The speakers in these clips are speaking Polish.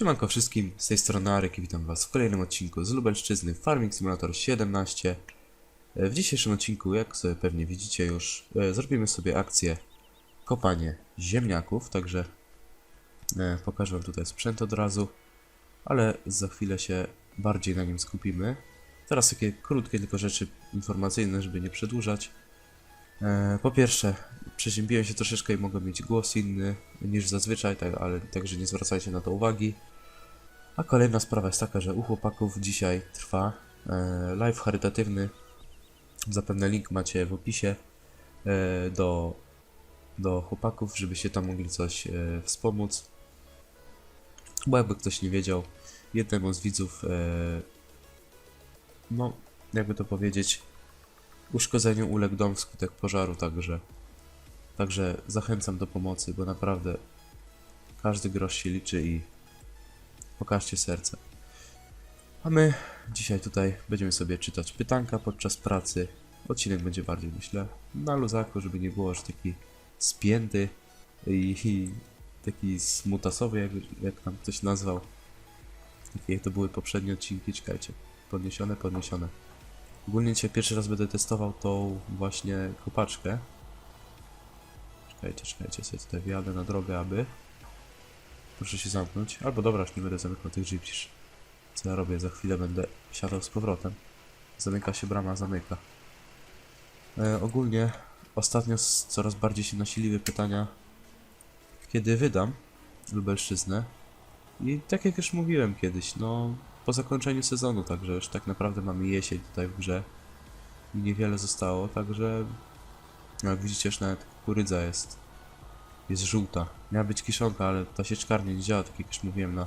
Siemanko wszystkim, z tej strony Arek i witam was w kolejnym odcinku z Lubelszczyzny Farming Simulator 17. E, W dzisiejszym odcinku, jak sobie pewnie widzicie już, e, zrobimy sobie akcję kopanie ziemniaków, także e, pokażę wam tutaj sprzęt od razu, ale za chwilę się bardziej na nim skupimy. Teraz takie krótkie tylko rzeczy informacyjne, żeby nie przedłużać. Po pierwsze, przeziębiłem się troszeczkę i mogę mieć głos inny niż zazwyczaj, tak, ale także nie zwracajcie na to uwagi. A kolejna sprawa jest taka, że u chłopaków dzisiaj trwa e, live charytatywny. Zapewne link macie w opisie e, do, do chłopaków, żebyście tam mogli coś e, wspomóc. Bo jakby ktoś nie wiedział, jednemu z widzów, no jakby to powiedzieć, uszkodzeniu uległ dom wskutek pożaru, także, także zachęcam do pomocy, bo naprawdę każdy grosz się liczy i pokażcie serce. A my dzisiaj tutaj będziemy sobie czytać pytanka podczas pracy. Odcinek będzie bardziej, myślę, na luzaku, żeby nie było aż taki spięty i, i taki smutasowy, jak, jak tam ktoś nazwał. Takie to były poprzednie odcinki, czekajcie. Podniesione, podniesione. Ogólnie dzisiaj pierwszy raz będę testował tą właśnie kopaczkę. Czekajcie, czekajcie, sobie tutaj wjadę na drogę, aby... Proszę się zamknąć. Albo dobra, już nie będę zamykał tych drzwi, przecież co ja robię? Za chwilę będę siadał z powrotem. Zamyka się brama, zamyka. E, ogólnie ostatnio coraz bardziej się nasiliły pytania, kiedy wydam Lubelszczyznę. I tak jak już mówiłem kiedyś, no po zakończeniu sezonu, także już tak naprawdę mamy jesień tutaj w grze. Niewiele zostało, także jak widzicie już nawet kukurydza jest jest żółta. Miała być kiszonka, ale ta sieczkarnia nie działa, tak jak już mówiłem na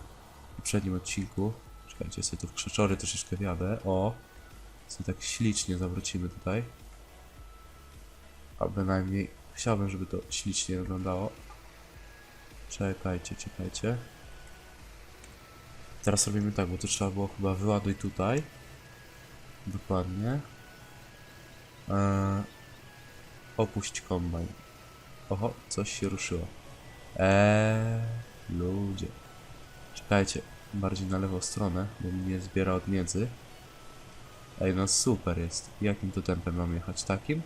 poprzednim odcinku. Czekajcie, sobie tu w krzeczory troszeczkę wjadę. O! Sobie tak ślicznie zawrócimy tutaj. A bynajmniej chciałbym, żeby to ślicznie wyglądało. Czekajcie, czekajcie. Teraz robimy tak, bo to trzeba było chyba wyładuj tutaj. Dokładnie. Eee, opuść kombajn. Oho, coś się ruszyło. Eee, ludzie. Czekajcie, bardziej na lewą stronę, bo mnie zbiera od miedzy. Ej, no super jest. Jakim to tempem mam jechać? Takim?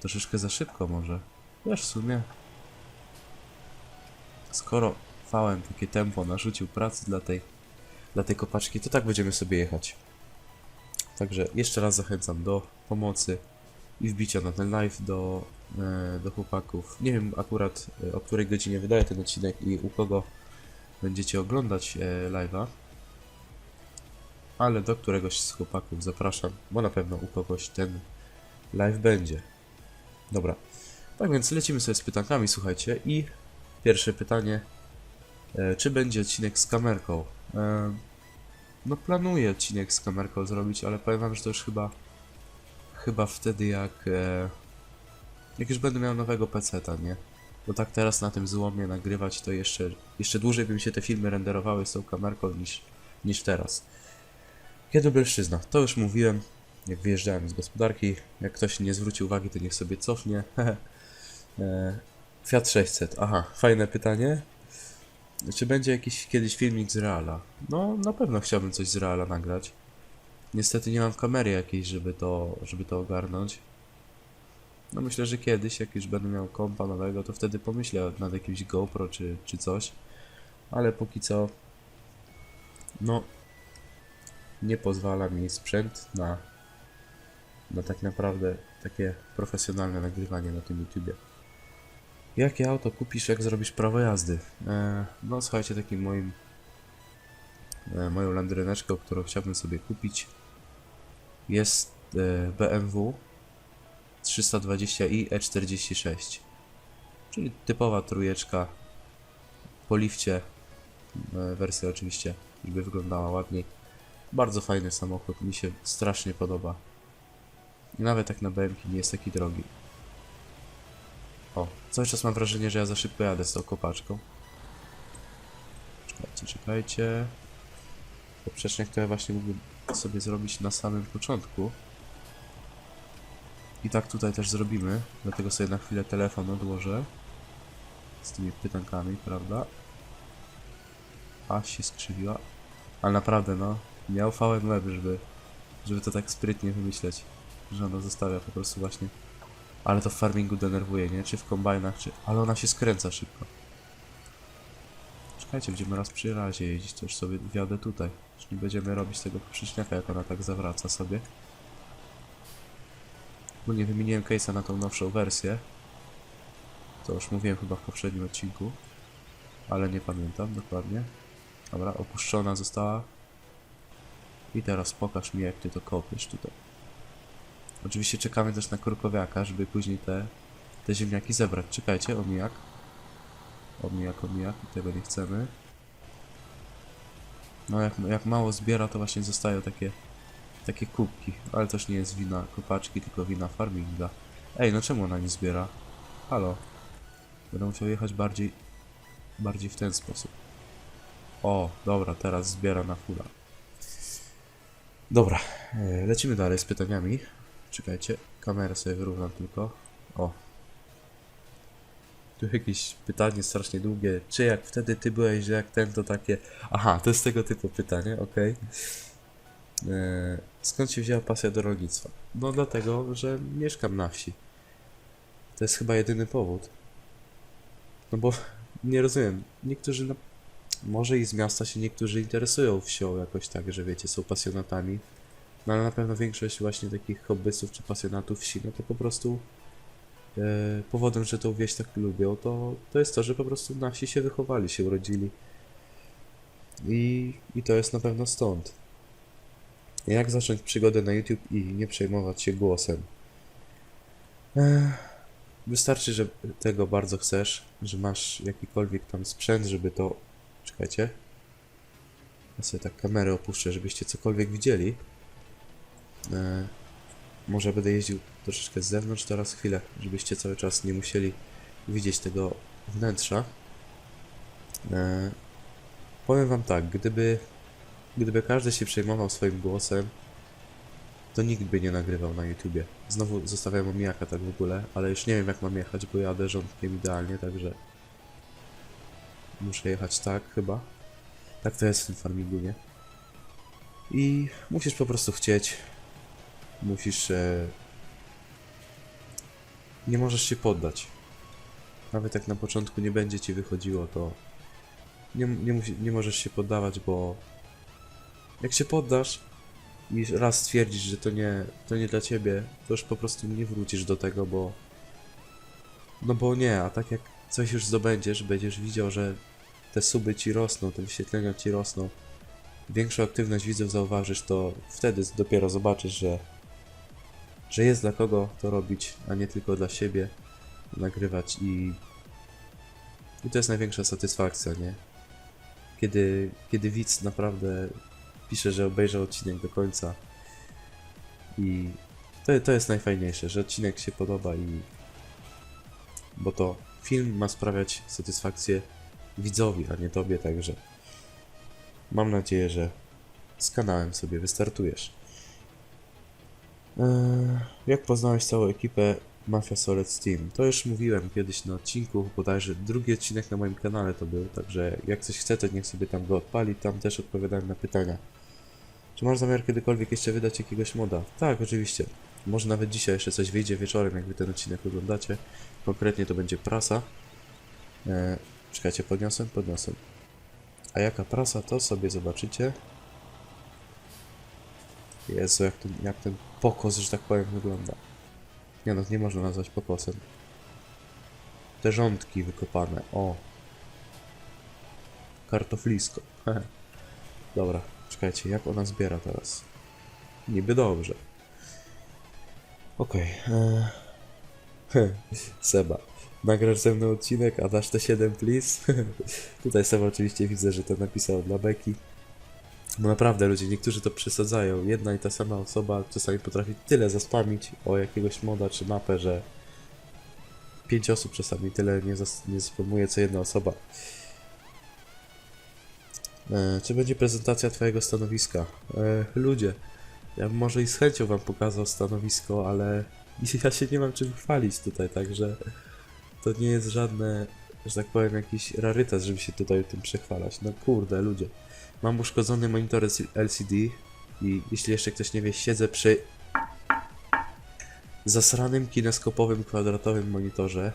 Troszeczkę za szybko może. Wiesz, w sumie. Skoro fałem takie tempo narzucił pracy dla tej, dla tej kopaczki, to tak będziemy sobie jechać. Także jeszcze raz zachęcam do pomocy i wbicia na ten live do, e, do chłopaków. Nie wiem akurat e, o której godzinie wydaję ten odcinek i u kogo będziecie oglądać e, live'a. Ale do któregoś z chłopaków zapraszam, bo na pewno u kogoś ten live będzie. Dobra. Tak więc lecimy sobie z pytankami, słuchajcie. I pierwsze pytanie. Czy będzie odcinek z kamerką? No planuję odcinek z kamerką zrobić, ale powiem wam, że to już chyba chyba wtedy jak e, jak już będę miał nowego peceta, nie? Bo tak teraz na tym złomie nagrywać to jeszcze jeszcze dłużej by mi się te filmy renderowały z tą kamerką niż, niż teraz. Kiedy Belszczyzna? To już mówiłem, jak wyjeżdżałem z gospodarki. Jak ktoś nie zwróci uwagi, to niech sobie cofnie. e, Fiat 600. Aha, fajne pytanie. Czy będzie jakiś kiedyś filmik z Reala? No, na pewno chciałbym coś z Reala nagrać. Niestety nie mam kamery jakiejś, żeby to, żeby to ogarnąć. No myślę, że kiedyś, jak już będę miał kompa nowego, to wtedy pomyślę nad jakimś GoPro czy, czy coś. Ale póki co, no, nie pozwala mi sprzęt na, na tak naprawdę takie profesjonalne nagrywanie na tym YouTubie. Jakie auto kupisz, jak zrobisz prawo jazdy? E, no słuchajcie, takim moim e, moją landryneczką, którą chciałbym sobie kupić jest BMW 320i E46 czyli typowa trójeczka. Po lifcie e, wersja oczywiście, żeby wyglądała ładniej. Bardzo fajny samochód, mi się strasznie podoba. Nawet jak na BMK nie jest taki drogi. O, cały czas mam wrażenie, że ja za szybko jadę z tą kopaczką. Czekajcie, czekajcie. Poprzeczniak to ja właśnie mógłbym sobie zrobić na samym początku. I tak tutaj też zrobimy, dlatego sobie na chwilę telefon odłożę z tymi pytankami, prawda? aż się skrzywiła. Ale naprawdę, no, miał fałem web, żeby, żeby to tak sprytnie wymyśleć, że ona zostawia po prostu właśnie. Ale to w farmingu denerwuje, nie? Czy w kombajnach, czy... Ale ona się skręca szybko. Czekajcie, będziemy raz przy razie jeździć, już sobie wjadę tutaj. Już nie będziemy robić tego poprzeczniaka, jak ona tak zawraca sobie. Bo nie wymieniłem case'a na tą nowszą wersję. To już mówiłem chyba w poprzednim odcinku. Ale nie pamiętam dokładnie. Dobra, opuszczona została. I teraz pokaż mi jak ty to kopiesz tutaj. Oczywiście czekamy też na kurkowiaka, żeby później te, te ziemniaki zebrać. Czekajcie, omijak. Omijak, omijak, i tego nie chcemy. No jak, jak mało zbiera, to właśnie zostają takie, takie kubki. Ale też nie jest wina kopaczki, tylko wina farminga. Ej, no czemu ona nie zbiera? Halo. Będę musiał jechać bardziej, bardziej w ten sposób. O, dobra, teraz zbiera na fula. Dobra, e, lecimy dalej z pytaniami. Czekajcie, kamerę sobie wyrównam tylko. O. Tu jakieś pytanie strasznie długie. Czy jak wtedy ty byłeś, że jak ten, to takie... Aha, to jest tego typu pytanie, okej. E, Skąd się wzięła pasja do rolnictwa? No dlatego, że mieszkam na wsi. To jest chyba jedyny powód. No bo nie rozumiem. Niektórzy, na... może i z miasta się niektórzy interesują wsią jakoś tak, że wiecie, są pasjonatami. No ale na pewno większość właśnie takich hobbystów czy pasjonatów wsi, no to po prostu powodem, że tą wieś tak lubią, to, to jest to, że po prostu na wsi się wychowali, się urodzili. I, I to jest na pewno stąd. Jak zacząć przygodę na YouTube i nie przejmować się głosem? Ech, wystarczy, że tego bardzo chcesz, że masz jakikolwiek tam sprzęt, żeby to... Czekajcie. Ja sobie tak kamerę opuszczę, żebyście cokolwiek widzieli. E, może będę jeździł troszeczkę z zewnątrz teraz chwilę, żebyście cały czas nie musieli widzieć tego wnętrza. E, powiem wam tak, gdyby, gdyby każdy się przejmował swoim głosem, to nikt by nie nagrywał na YouTubie. Znowu zostawiam omijaka tak w ogóle, ale już nie wiem jak mam jechać, bo jadę rządkiem idealnie, także muszę jechać tak chyba. Tak to jest w tym farmingu, nie? I musisz po prostu chcieć. Musisz. E... Nie możesz się poddać. Nawet jak na początku nie będzie ci wychodziło, to nie, nie, musi, nie możesz się poddawać, bo jak się poddasz i raz stwierdzisz, że to nie, to nie dla ciebie, to już po prostu nie wrócisz do tego, bo. No bo nie, a tak jak coś już zdobędziesz, będziesz widział, że te suby ci rosną, te wyświetlenia ci rosną, większą aktywność widzów zauważysz, to wtedy dopiero zobaczysz, że, że jest dla kogo to robić, a nie tylko dla siebie nagrywać i, i to jest największa satysfakcja, nie? Kiedy, kiedy widz naprawdę pisze, że obejrzał odcinek do końca i to, to jest najfajniejsze, że odcinek się podoba i bo to film ma sprawiać satysfakcję widzowi, a nie tobie, także mam nadzieję, że z kanałem sobie wystartujesz. Eee, jak poznałeś całą ekipę Mafia Solid Steam? To już mówiłem kiedyś na odcinku, bodajże drugi odcinek na moim kanale to był, także jak coś chce, to niech sobie tam go odpali, tam też odpowiadałem na pytania. Czy masz zamiar kiedykolwiek jeszcze wydać jakiegoś moda? Tak, oczywiście. Może nawet dzisiaj jeszcze coś wyjdzie wieczorem, jak wy ten odcinek oglądacie. Konkretnie to będzie prasa. Eee, czekajcie, podniosłem? Podniosłem. A jaka prasa, to sobie zobaczycie. Jezu, jak ten, jak ten pokos, że tak powiem, wygląda. Nie no, nie można nazwać pokosem. Te rządki wykopane, o. Kartoflisko. Dobra, czekajcie, jak ona zbiera teraz? Niby dobrze. Okej. Okay. Seba. Nagrasz ze mną odcinek, a dasz te 7 please? Tutaj Seba oczywiście widzę, że to napisał dla Beki. Bo naprawdę ludzie, niektórzy to przesadzają. Jedna i ta sama osoba czasami potrafi tyle zaspamić o jakiegoś moda czy mapę, że pięć osób czasami tyle nie, zas- nie co jedna osoba. E, czy będzie prezentacja twojego stanowiska? E, ludzie, ja może i z chęcią wam pokazał stanowisko, ale ja się nie mam czym chwalić tutaj, także to nie jest żadne że tak powiem, jakiś rarytas, żeby się tutaj tym przechwalać. No kurde, ludzie. Mam uszkodzony monitor LCD i jeśli jeszcze ktoś nie wie, siedzę przy zasranym kineskopowym kwadratowym monitorze,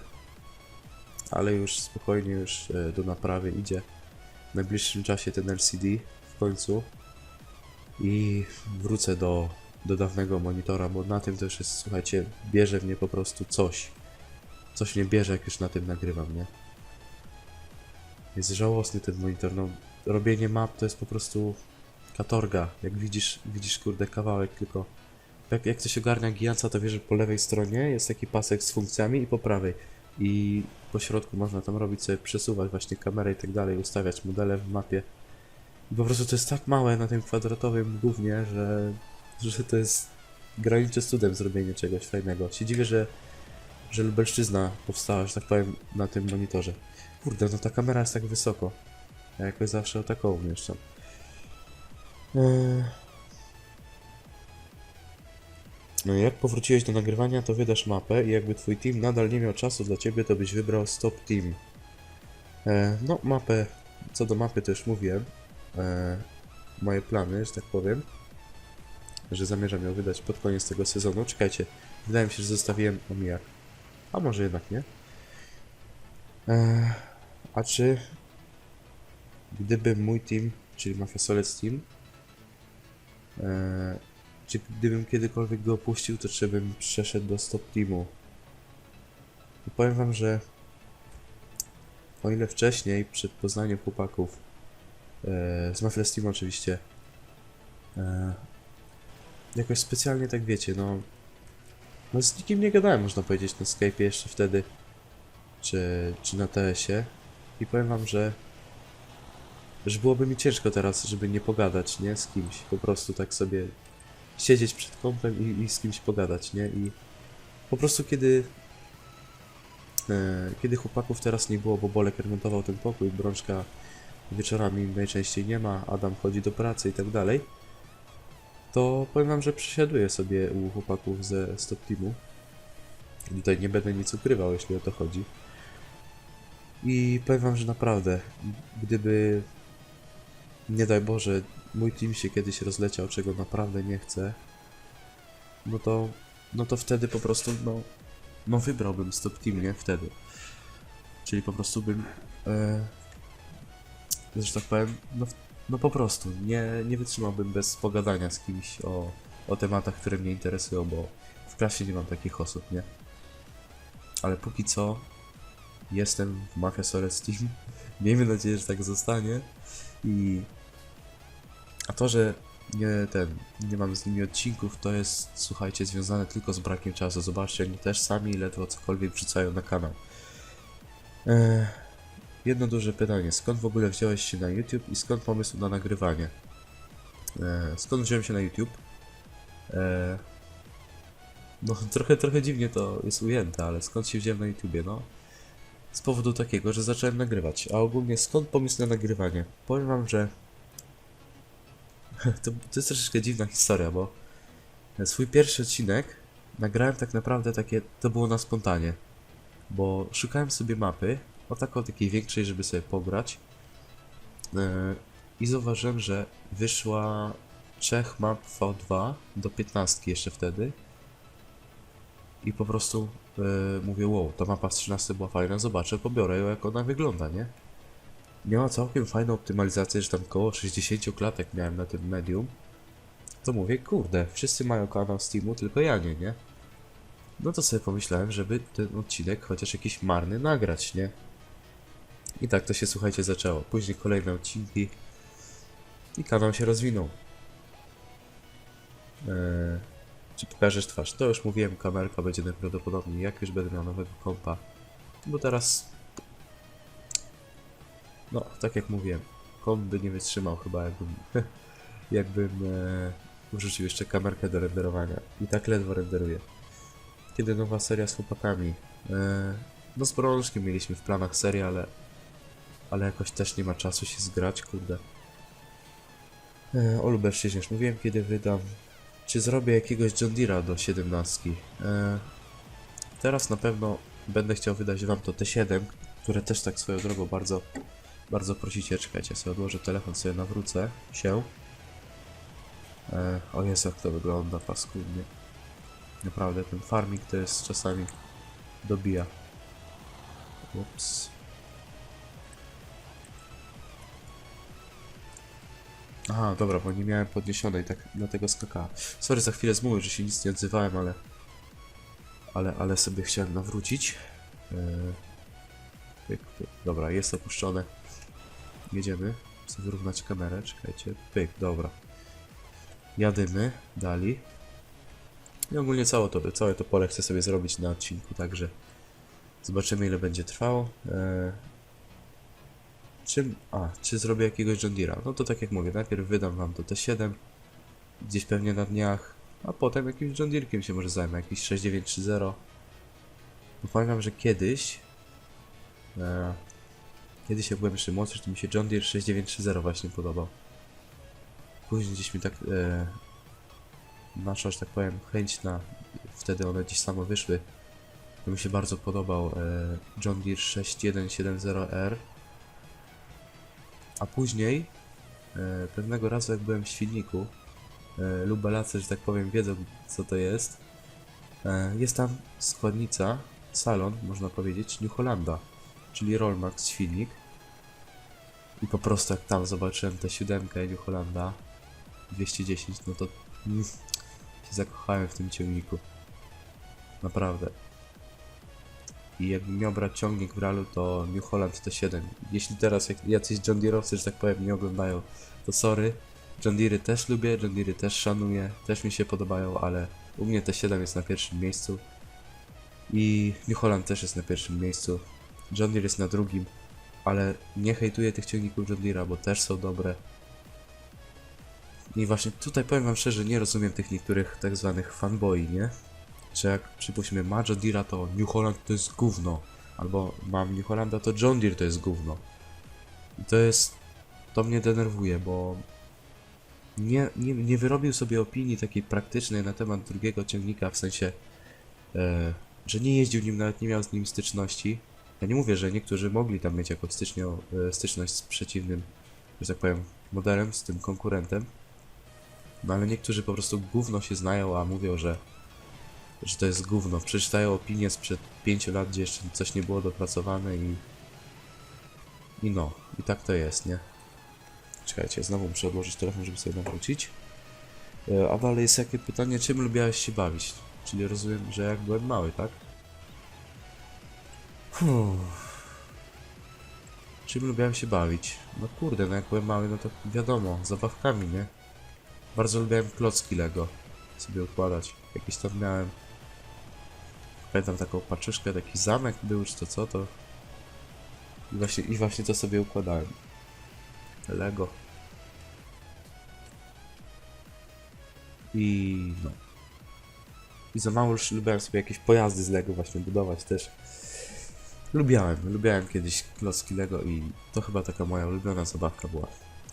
ale już spokojnie już e, do naprawy idzie. W najbliższym czasie ten LCD w końcu i wrócę do, do dawnego monitora, bo na tym też jest, słuchajcie, bierze mnie po prostu coś. Coś mnie bierze, jak już na tym nagrywam, nie? Jest żałosny ten monitor, no robienie map to jest po prostu katorga. Jak widzisz, widzisz kurde kawałek tylko. Jak, jak ktoś ogarnia giganca, to wie, że po lewej stronie jest taki pasek z funkcjami i po prawej. I po środku można tam robić sobie, przesuwać właśnie kamerę i tak dalej, ustawiać modele w mapie. I po prostu to jest tak małe na tym kwadratowym głównie, że, że to jest graniczy z cudem zrobienie czegoś fajnego. Się dziwię, że, że Lubelszczyzna powstała, że tak powiem, na tym monitorze. Kurde, no ta kamera jest tak wysoko. Ja jakoś zawsze taką umieszczam. Eee. No jak powróciłeś do nagrywania, to wydasz mapę i jakby twój team nadal nie miał czasu dla ciebie, to byś wybrał stop team. E, no, mapę, co do mapy to już mówiłem. E, moje plany, że tak powiem. Że zamierzam ją wydać pod koniec tego sezonu. Czekajcie, wydaje mi się, że zostawiłem omijak. A może jednak nie. E, a czy gdyby mój team, czyli Mafia Solec Team, e, czy gdybym kiedykolwiek go opuścił, to czy bym przeszedł do stop teamu? I powiem wam, że o ile wcześniej, przed poznaniem chłopaków, e, z Mafia Team oczywiście, e, jakoś specjalnie tak wiecie, no, no z nikim nie gadałem, można powiedzieć, na Skype'ie jeszcze wtedy, czy, czy na TS-ie i powiem wam, że że byłoby mi ciężko teraz, żeby nie pogadać, nie? Z kimś. Po prostu tak sobie siedzieć przed kąpem i, i z kimś pogadać, nie? I po prostu kiedy e, kiedy chłopaków teraz nie było, bo Bolek remontował ten pokój, Brączka wieczorami najczęściej nie ma, Adam chodzi do pracy i tak dalej, to powiem wam, że przesiaduję sobie u chłopaków ze Stop Teamu. Tutaj nie będę nic ukrywał, jeśli o to chodzi. I powiem wam, że naprawdę, gdyby nie daj Boże, mój team się kiedyś rozleciał, czego naprawdę nie chcę, no to, no to wtedy po prostu, no, no wybrałbym stop team, nie? Wtedy. Czyli po prostu bym, e, że tak powiem, no, no po prostu, nie, nie wytrzymałbym bez pogadania z kimś o, o tematach, które mnie interesują, bo w klasie nie mam takich osób, nie? Ale póki co jestem w Mafia Solec Team. Miejmy nadzieję, że tak zostanie. I a to, że nie ten, nie mam z nimi odcinków, to jest, słuchajcie, związane tylko z brakiem czasu. Zobaczcie, oni też sami ledwo cokolwiek wrzucają na kanał. Eee, jedno duże pytanie. Skąd w ogóle wziąłeś się na YouTube i skąd pomysł na nagrywanie? Eee, skąd wziąłem się na YouTube? Eee, no, trochę, trochę dziwnie to jest ujęte, ale skąd się wziąłem na YouTubie? No, z powodu takiego, że zacząłem nagrywać. A ogólnie skąd pomysł na nagrywanie? Powiem wam, że to, to jest troszeczkę dziwna historia, bo swój pierwszy odcinek nagrałem tak naprawdę takie, to było na spontanie, bo szukałem sobie mapy, o taką takiej większej, żeby sobie pograć yy, i zauważyłem, że wyszła trzech map V2 do 15 jeszcze wtedy i po prostu yy, mówię, wow, ta mapa z 13 była fajna, zobaczę, pobiorę ją jak ona wygląda, nie? miała całkiem fajną optymalizację, że tam około 60 klatek miałem na tym medium. To mówię, kurde, wszyscy mają kanał Steamu, tylko ja nie, nie? No to sobie pomyślałem, żeby ten odcinek chociaż jakiś marny nagrać, nie? I tak to się, słuchajcie, zaczęło. Później kolejne odcinki i kanał się rozwinął. Eee, czy pokażesz twarz? To już mówiłem, kamerka będzie najprawdopodobniej, jak już będę miał nowego kompa. Bo teraz no, tak jak mówiłem, komp by nie wytrzymał chyba, jakbym, jakbym e, wrzucił jeszcze kamerkę do renderowania. I tak ledwo renderuję. Kiedy nowa seria z chłopakami? E, no z Brączkiem mieliśmy w planach serię, ale, ale jakoś też nie ma czasu się zgrać, kurde. E, o Lubelszczyźnie już mówiłem, kiedy wydam. Czy zrobię jakiegoś John Deere'a do 17? E, teraz na pewno będę chciał wydać wam to T7, które też tak swoją drogą bardzo, bardzo prosicie. Czekajcie, ja sobie odłożę telefon, sobie nawrócę się. E, o Jezu, jak to wygląda paskudnie. Naprawdę, ten farming to jest czasami dobija. Ups. Aha, dobra, bo nie miałem podniesionej, tak dlatego skakała. Sorry, za chwilę zmówię, że się nic nie odzywałem, ale... Ale, ale sobie chciałem nawrócić. Eee, pyk, pyk. Dobra, jest opuszczone. Jedziemy. Chcę wyrównać kamerę, czekajcie. Pyk, dobra. Jadymy, dali. I ogólnie całe to, całe to pole chcę sobie zrobić na odcinku, także zobaczymy ile będzie trwało. Czym, a, czy zrobię jakiegoś John Deere'a? No to tak jak mówię, najpierw wydam wam to T7, gdzieś pewnie na dniach, a potem jakimś John Deere'kiem się może zajmę, jakiś 6930. Bo pamiętam, że kiedyś, e, kiedyś jak byłem jeszcze młodszy, to mi się John Deere 6930 właśnie podobał. Później gdzieś mi tak e, naszła, że tak powiem, chęć na, wtedy one gdzieś samo wyszły. To mi się bardzo podobał e, John Deere 6170R. A później, e, pewnego razu jak byłem w Świdniku, e, lubelacy, że tak powiem, wiedzą co to jest. E, jest tam składnica, salon, można powiedzieć, New Hollanda, czyli Rollmax Świdnik. I po prostu jak tam zobaczyłem tę siódemkę New Hollanda 210, no to mm, się zakochałem w tym ciągniku. Naprawdę. I jakbym miał brać ciągnik w realu, to New Holland T7. Jeśli teraz jak jacyś John Deere'owcy, że tak powiem, nie oglądają, to sorry. John Deere'y też lubię, John Deere'y też szanuję, też mi się podobają, ale u mnie T7 jest na pierwszym miejscu. I New Holland też jest na pierwszym miejscu. John Deere jest na drugim, ale nie hejtuję tych ciągników John Deere'a, bo też są dobre. I właśnie tutaj powiem wam szczerze, nie rozumiem tych niektórych tak zwanych fanboy, nie? Że jak przypuśćmy ma John Deere'a to New Holland to jest gówno. Albo mam New Hollanda to John Deere to jest gówno. I to jest... To mnie denerwuje, bo... Nie, nie, nie wyrobił sobie opinii takiej praktycznej na temat drugiego ciągnika, w sensie... E, że nie jeździł nim, nawet nie miał z nim styczności. Ja nie mówię, że niektórzy mogli tam mieć stycznią, e, styczność z przeciwnym, że tak powiem, modelem, z tym konkurentem. No ale niektórzy po prostu gówno się znają, a mówią, że że to jest gówno. Przeczytają opinię sprzed 5 lat, gdzie jeszcze coś nie było dopracowane i... I no, i tak to jest, nie? Czekajcie, znowu muszę odłożyć telefon, żeby sobie nawrócić. E, A dalej jest jakie pytanie, czym lubiałeś się bawić? Czyli rozumiem, że jak byłem mały, tak? Czym lubiałem się bawić? No kurde, no jak byłem mały, no to wiadomo, zabawkami, nie? Bardzo lubiałem klocki Lego sobie układać. Jakieś tam miałem. Pamiętam taką paczuszkę, taki zamek był, czy to co to. I właśnie, I właśnie to sobie układałem. Lego. I no. I za mało już lubiłem sobie jakieś pojazdy z Lego właśnie budować też. Lubiałem, lubiałem kiedyś klocki Lego i to chyba taka moja ulubiona zabawka była.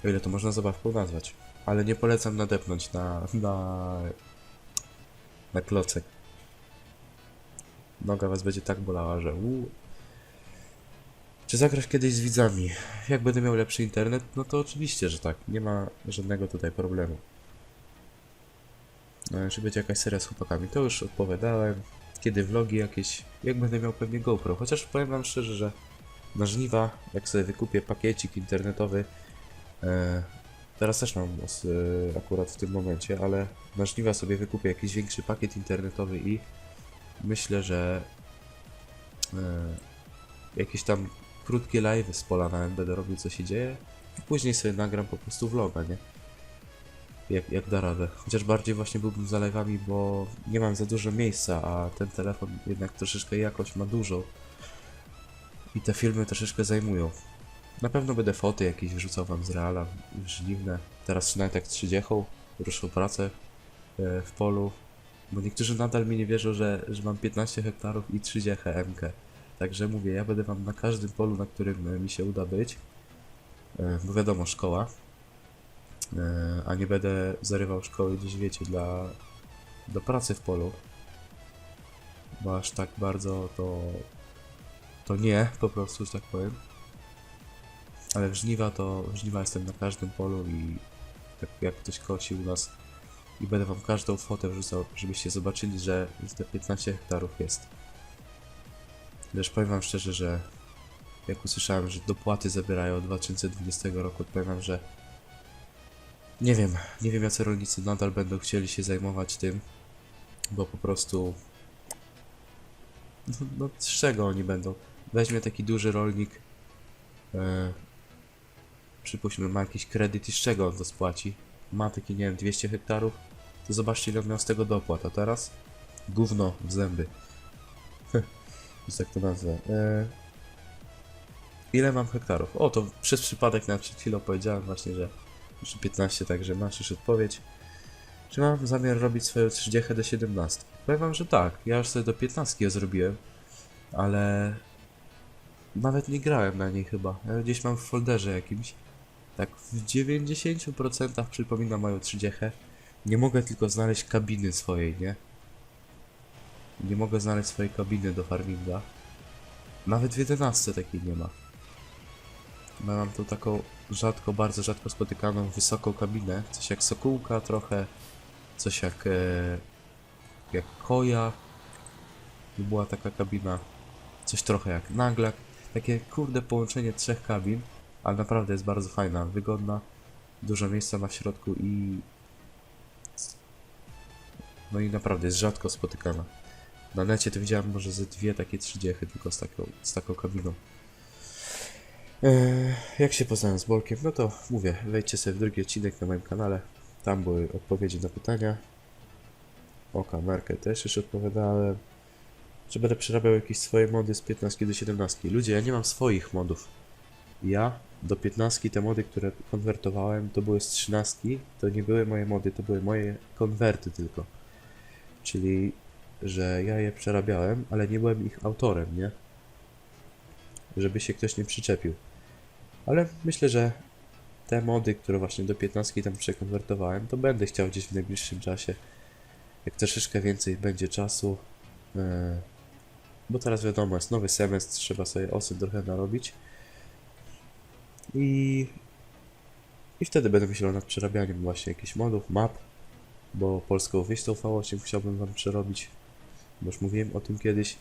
O ile to można zabawką nazwać. Ale nie polecam nadepnąć na, na na klocek. Noga was będzie tak bolała, że uuu. Czy zagrasz kiedyś z widzami? Jak będę miał lepszy internet? No to oczywiście, że tak. Nie ma żadnego tutaj problemu. No, czy będzie jakaś seria z chłopakami? To już odpowiadałem. Kiedy vlogi jakieś? Jak będę miał pewnie GoPro. Chociaż powiem wam szczerze, że na żniwa, jak sobie wykupię pakiecik internetowy, e, Teraz też mam y, akurat w tym momencie, ale na żniwa sobie wykupię jakiś większy pakiet internetowy i myślę, że y, jakieś tam krótkie live z pola nawet będę robił co się dzieje i później sobie nagram po prostu vloga, nie? Jak, jak da radę. Chociaż bardziej właśnie byłbym za live'ami, bo nie mam za dużo miejsca, a ten telefon jednak troszeczkę jakość ma dużo i te filmy troszeczkę zajmują. Na pewno będę foty jakieś wrzucał wam z reala, żliwne. Teraz nawet jak 30 ruszę pracę e, w polu, bo niektórzy nadal mi nie wierzą, że, że mam 15 hektarów i 30 MK. Także mówię, ja będę wam na każdym polu, na którym e, mi się uda być, e, bo wiadomo, szkoła, e, a nie będę zarywał szkoły gdzieś, wiecie, dla, do pracy w polu, bo aż tak bardzo to to nie, po prostu, że tak powiem. Ale w żniwa to, w żniwa jestem na każdym polu i jak, jak ktoś kosi u nas i będę wam każdą fotę wrzucał, żebyście zobaczyli, że te 15 hektarów jest. Lecz powiem wam szczerze, że jak usłyszałem, że dopłaty zabierają od 2020 roku, powiem wam, że nie wiem, nie wiem jacy rolnicy nadal będą chcieli się zajmować tym, bo po prostu no, no z czego oni będą? Weźmie taki duży rolnik, e, przypuśćmy ma jakiś kredyt i z czego on to spłaci? Ma takie, nie wiem, 200 hektarów, to zobaczcie ile miał z tego dopłat, a teraz gówno w zęby. Już tak to nazwę. E, ile mam hektarów? O, to przez przypadek na przed chwilą powiedziałem właśnie, że że 15, także masz już odpowiedź. Czy mam zamiar robić swoją 30 do 17? Powiem wam, że tak. Ja już sobie do 15 ją zrobiłem, ale nawet nie grałem na niej chyba. Ja gdzieś mam w folderze jakimś. Tak w 90% przypomina moją 30. Nie mogę tylko znaleźć kabiny swojej, nie? Nie mogę znaleźć swojej kabiny do farminga. Nawet w 11 takiej nie ma. Ja mam tu taką rzadko, bardzo rzadko spotykaną wysoką kabinę. Coś jak sokółka trochę, coś jak, e, jak koja. I była taka kabina, coś trochę jak naglak. Takie kurde połączenie trzech kabin, ale naprawdę jest bardzo fajna, wygodna, dużo miejsca na środku i no i naprawdę jest rzadko spotykana. Na necie to widziałem może ze dwie takie trzydziechy tylko z taką, z taką kabiną. Eee, jak się poznałem z Bolkiem? No to mówię, wejdźcie sobie w drugi odcinek na moim kanale. Tam były odpowiedzi na pytania. O kamerkę też już odpowiadałem. Czy będę przerabiał jakieś swoje mody z 15 do 17? Ludzie, ja nie mam swoich modów. Ja do 15 te mody, które konwertowałem, to były z 13. To nie były moje mody, to były moje konwerty tylko. Czyli, że ja je przerabiałem, ale nie byłem ich autorem, nie? Żeby się ktoś nie przyczepił. Ale myślę, że te mody, które właśnie do 15 tam przekonwertowałem, to będę chciał gdzieś w najbliższym czasie. Jak troszeczkę więcej będzie czasu. e, Bo teraz wiadomo, jest nowy semestr, trzeba sobie osy trochę narobić. I, I wtedy będę myślał nad przerabianiem właśnie jakichś modów, map, bo polską wieś tą V8 chciałbym wam przerobić, bo już mówiłem o tym kiedyś.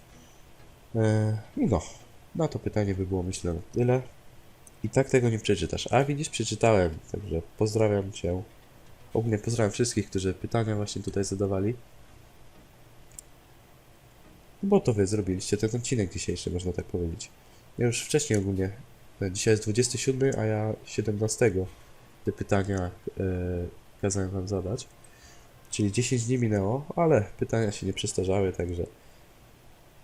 E, I no, na to pytanie by było myślę tyle. I tak tego nie przeczytasz. A widzisz, przeczytałem, także pozdrawiam cię. Ogólnie pozdrawiam wszystkich, którzy pytania właśnie tutaj zadawali. Bo to wy zrobiliście ten odcinek dzisiejszy, można tak powiedzieć. Ja już wcześniej ogólnie, dzisiaj jest 27, a ja 17 te pytania e, kazałem wam zadać. Czyli 10 dni minęło, ale pytania się nie przestarzały, także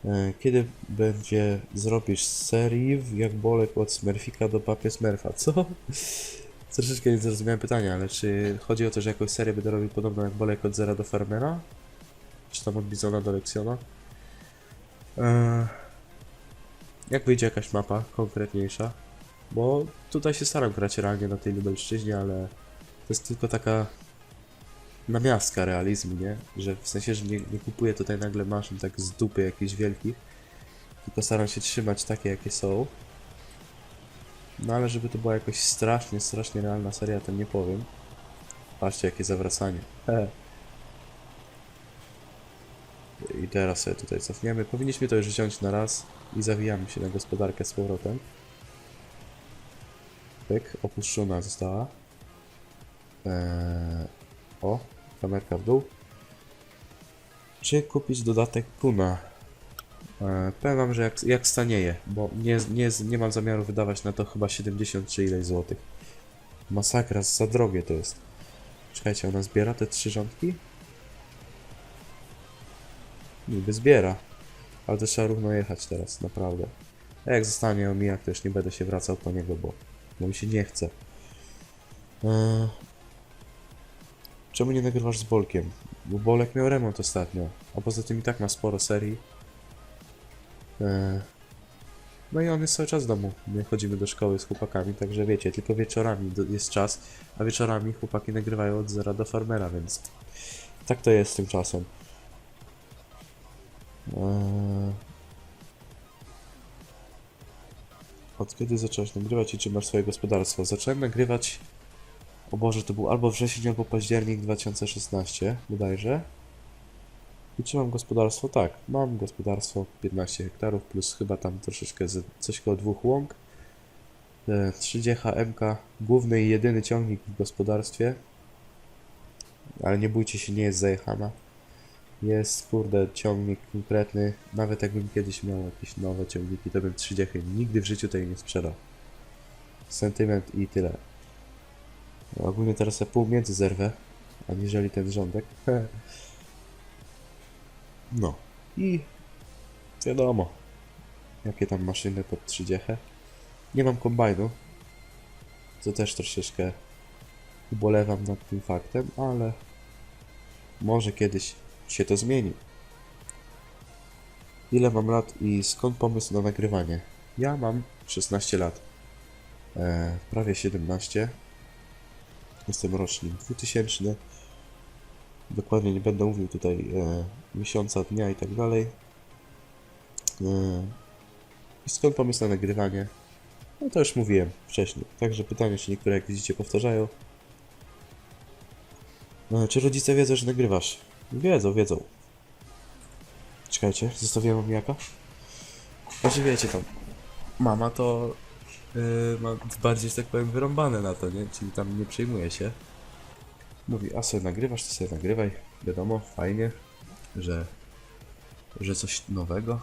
e, kiedy będzie zrobisz serii jak Bolek od Smurfika do papy Smurfa? Co? Troszeczkę nie zrozumiałem pytania, ale czy chodzi o to, że jakąś serię będę robił podobną jak Bolek od Zera do Farmera? Czy tam od Bizona do Lexiona? Eee, jak wyjdzie jakaś mapa konkretniejsza? Bo tutaj się staram grać realnie na tej Lubelszczyźnie, ale to jest tylko taka namiastka realizmu, nie? Że w sensie, że nie, nie kupuję tutaj nagle maszyn tak z dupy jakichś wielkich, tylko staram się trzymać takie, jakie są. No ale żeby to była jakoś strasznie, strasznie realna seria, to nie powiem. Patrzcie, jakie zawracanie. I teraz sobie tutaj cofniemy. Powinniśmy to już wziąć na raz i zawijamy się na gospodarkę z powrotem. Pyk, opuszczona została. Eee, o, kamerka w dół. Czy kupić dodatek Puna? Eee, wam, że jak, jak stanieje, bo nie, nie, nie mam zamiaru wydawać na to chyba 70 czy ileś złotych. Masakra, za drogie to jest. Czekajcie, ona zbiera te trzy rządki? Niby zbiera. Ale to trzeba równo jechać teraz, naprawdę. A jak zostanie omijak, to już nie będę się wracał po niego, bo, bo mi się nie chce. Eee, czemu nie nagrywasz z Bolkiem? Bo Bolek miał remont ostatnio, a poza tym i tak ma sporo serii. Eee, no i on jest cały czas w domu. My chodzimy do szkoły z chłopakami, także wiecie, tylko wieczorami jest czas, a wieczorami chłopaki nagrywają od zera do farmera, więc tak to jest z tym czasem. Eee, Od kiedy zacząłeś nagrywać i czy masz swoje gospodarstwo? Zacząłem nagrywać. O Boże, to był albo wrzesień, albo październik 2016, bodajże. I czy mam gospodarstwo? Tak, mam gospodarstwo 15 hektarów, plus chyba tam troszeczkę z, coś koło dwóch łąk. E, 30 MK, główny i jedyny ciągnik w gospodarstwie. Ale nie bójcie się, nie jest zajechana. Jest, kurde, ciągnik konkretny. Nawet jakbym kiedyś miał jakieś nowe ciągniki, to bym 30 nigdy w życiu tej nie sprzedał. Sentyment i tyle. Ogólnie teraz ja pół między zerwę, aniżeli ten rządek. No. I wiadomo, jakie tam maszyny pod 30. Nie mam kombajnu, co też troszeczkę ubolewam nad tym faktem, ale może kiedyś się to zmieni. Ile mam lat i skąd pomysł na nagrywanie? Ja mam 16 lat. E, prawie 17. Jestem rocznik 2000. Dokładnie nie będę mówił tutaj e, miesiąca, dnia i tak dalej. E, I skąd pomysł na nagrywanie? No to już mówiłem wcześniej. Także pytania się niektóre, jak widzicie, powtarzają. E, czy rodzice wiedzą, że nagrywasz? Wiedzą, wiedzą. Czekajcie, zostawiłem omijaka. Znaczy wiecie tam, mama to yy, ma bardziej, że tak powiem, wyrąbane na to, nie? Czyli tam nie przejmuje się. Mówi, a sobie nagrywasz, to sobie nagrywaj. Wiadomo, fajnie, że, że coś nowego.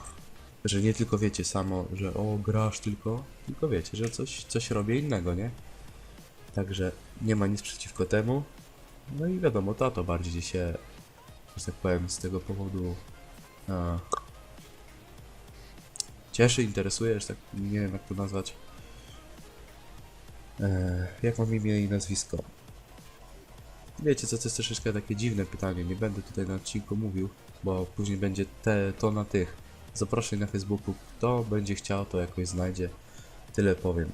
Że nie tylko wiecie samo, że o, grasz tylko, tylko wiecie, że coś, coś robię innego, nie? Także nie ma nic przeciwko temu. No i wiadomo, tato bardziej się, że tak powiem, z tego powodu a, cieszy, interesuje, że tak nie wiem jak to nazwać. E, jak mam imię i nazwisko? Wiecie co, to jest troszeczkę takie dziwne pytanie, nie będę tutaj na odcinku mówił, bo później będzie te, to na tych zaproszeń na Facebooku, kto będzie chciał to jakoś znajdzie, tyle powiem.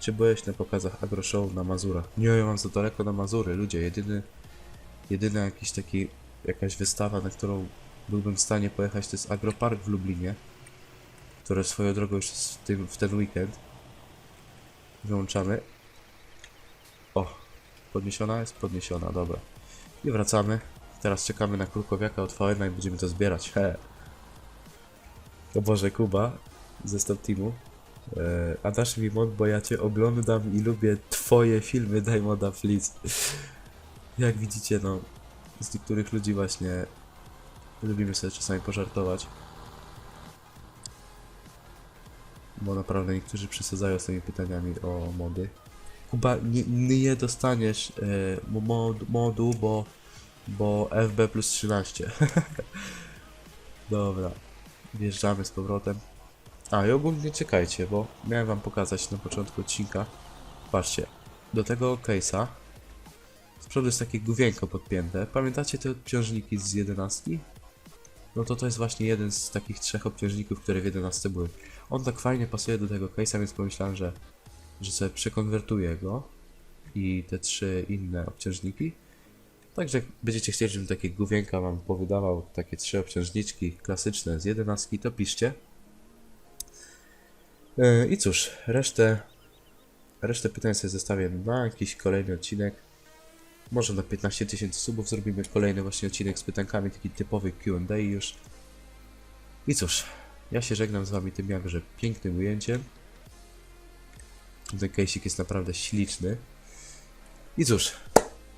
Czy byłeś na pokazach Agro Show na Mazurach? Nie, ja mam za daleko na Mazury, ludzie, jedyny, jedyna jakiś taki, jakaś wystawa, na którą byłbym w stanie pojechać, to jest Agropark w Lublinie, które swoją drogą już jest w, tym, w ten weekend. Wyłączamy. O, podniesiona jest? Podniesiona, dobra. I wracamy. Teraz czekamy na Krukowiaka od VN i będziemy to zbierać. He. O Boże, Kuba ze Stop Teamu. E, a bo ja cię oglądam i lubię twoje filmy, daj moda please. Jak widzicie, no, z niektórych ludzi właśnie lubimy sobie czasami pożartować. Bo naprawdę niektórzy przesadzają z tymi pytaniami o mody. Kuba, nie, nie dostaniesz e, mod, modu, bo, bo FB plus 13. Dobra, wjeżdżamy z powrotem. A i ogólnie czekajcie, bo miałem wam pokazać na początku odcinka. Patrzcie, do tego case'a z przodu jest takie główienko podpięte. Pamiętacie te obciążniki z 11? No to to jest właśnie jeden z takich trzech obciążników, które w 11 były. On tak fajnie pasuje do tego case'a, więc pomyślałem, że, że sobie przekonwertuję go i te trzy inne obciążniki. Także jak będziecie chcieli, żebym takie główienka wam powydawał, takie trzy obciążniczki klasyczne z 11, to piszcie. Yy, I cóż, resztę, resztę pytań sobie zestawię na jakiś kolejny odcinek. Może na 15 tysięcy subów zrobimy kolejny właśnie odcinek z pytankami, taki typowy Q&A już. I cóż, ja się żegnam z wami tym jakże pięknym ujęciem. Ten case'ik jest naprawdę śliczny. I cóż,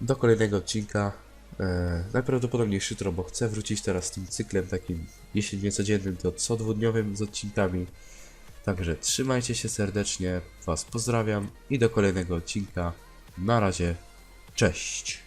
do kolejnego odcinka. E, najprawdopodobniej jutro, bo chcę wrócić teraz z tym cyklem takim, jeśli nie codziennym, to co dwudniowym z odcinkami. Także trzymajcie się serdecznie, Was pozdrawiam i do kolejnego odcinka. Na razie, cześć!